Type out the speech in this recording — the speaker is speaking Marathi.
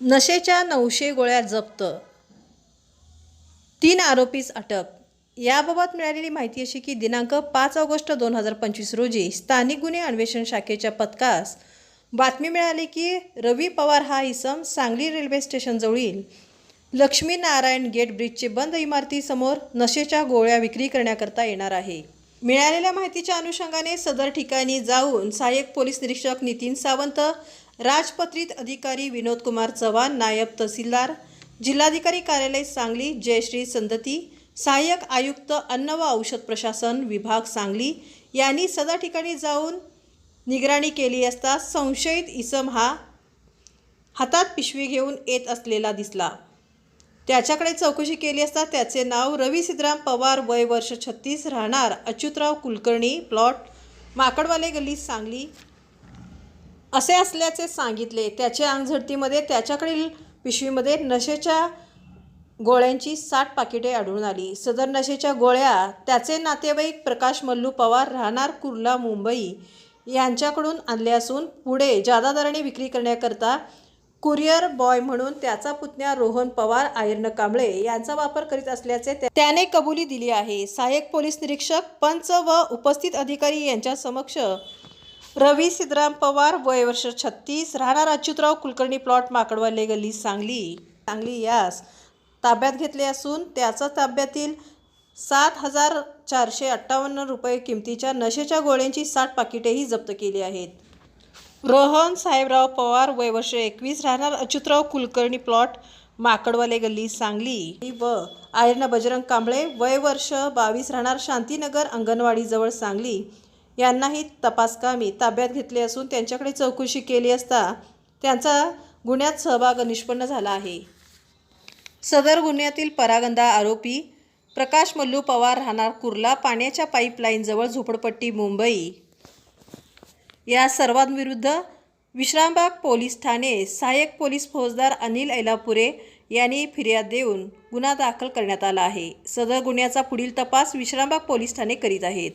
नशेच्या नऊशे गोळ्या जप्त. तीन आरोपीस अटक. याबाबत मिळालेली माहिती अशी की दिनांक पाच ऑगस्ट दोन हजार पंचवीस रोजी स्थानिक गुन्हे अन्वेषण शाखेच्या पथकास बातमी मिळाली की रवी पवार हा इसम सांगली रेल्वे स्टेशनजवळील लक्ष्मीनारायण गेट ब्रिजचे बंद इमारतीसमोर नशेच्या गोळ्या विक्री करण्याकरता येणार आहे. मिळालेल्या माहितीच्या अनुषंगाने सदर ठिकाणी जाऊन सहाय्यक पोलीस निरीक्षक नितीन सावंत राजपत्रित अधिकारी विनोद कुमार चव्हाण नायब तहसीलदार जिल्हाधिकारी कार्यालय सांगली जयश्री संदती सहाय्यक आयुक्त अन्न व औषध प्रशासन विभाग सांगली यांनी सदर ठिकाणी जाऊन निगराणी केली असता संशयित इसम हा हातात पिशवी घेऊन येत असलेला दिसला. त्याच्याकडे चौकशी केली असता त्याचे नाव रवी सिद्धराम पवार वय वर्ष छत्तीस राहणार अच्युतराव कुलकर्णी प्लॉट माकडवाले गल्ली सांगली असे असल्याचे सांगितले. त्याच्या अंगझडतीमध्ये त्याच्याकडील पिशवीमध्ये नशेच्या गोळ्यांची साठ पाकिटे आढळून आली. सदर नशेच्या गोळ्या त्याचे नातेवाईक प्रकाश मल्लू पवार राहणार कुर्ला मुंबई यांच्याकडून आणले असून पुढे जादा दराने विक्री करण्याकरता कुरिअर बॉय म्हणून त्याचा पुतण्या रोहन पवार आयर्न कांबळे यांचा वापर करीत असल्याचे त्याने कबुली दिली आहे. सहाय्यक पोलीस निरीक्षक पंच व उपस्थित अधिकारी यांच्या समक्ष रवी सिद्धराम पवार वय वर्ष छत्तीस राहणार अच्युतराव कुलकर्णी प्लॉट माकडवाले गल्ली सांगली. सांगली यास ताब्यात घेतले असून त्याचा ताब्यातील सात हजार चारशे अठ्ठावन्न रुपये किमतीच्या नशेच्या गोळ्यांची साठ पाकिटेही जप्त केली आहेत. रोहन साहेबराव पवार वय वर्ष एकवीस राहणार अच्युतराव कुलकर्णी प्लॉट माकडवाले गल्ली सांगली. व आयर्न बजरंग कांबळे वय वर्ष बावीस राहणार शांतीनगर अंगणवाडीजवळ सांगली. यांनाही तपासकामी ताब्यात घेतले असून त्यांच्याकडे चौकशी केली असता त्यांचा गुन्ह्यात सहभाग निष्पन्न झाला आहे. सदर गुन्ह्यातील परागंदा आरोपी प्रकाश मल्लू पवार राहणार कुर्ला पाण्याच्या पाईपलाईनजवळ झोपडपट्टी मुंबई. या सर्वांविरुद्ध विश्रामबाग पोलीस ठाणे सहाय्यक पोलीस फौजदार अनिल ऐलापुरे यांनी फिर्याद देऊन गुन्हा दाखल करण्यात आला आहे. सदर गुन्ह्याचा पुढील तपास विश्रामबाग पोलीस ठाणे करीत आहेत.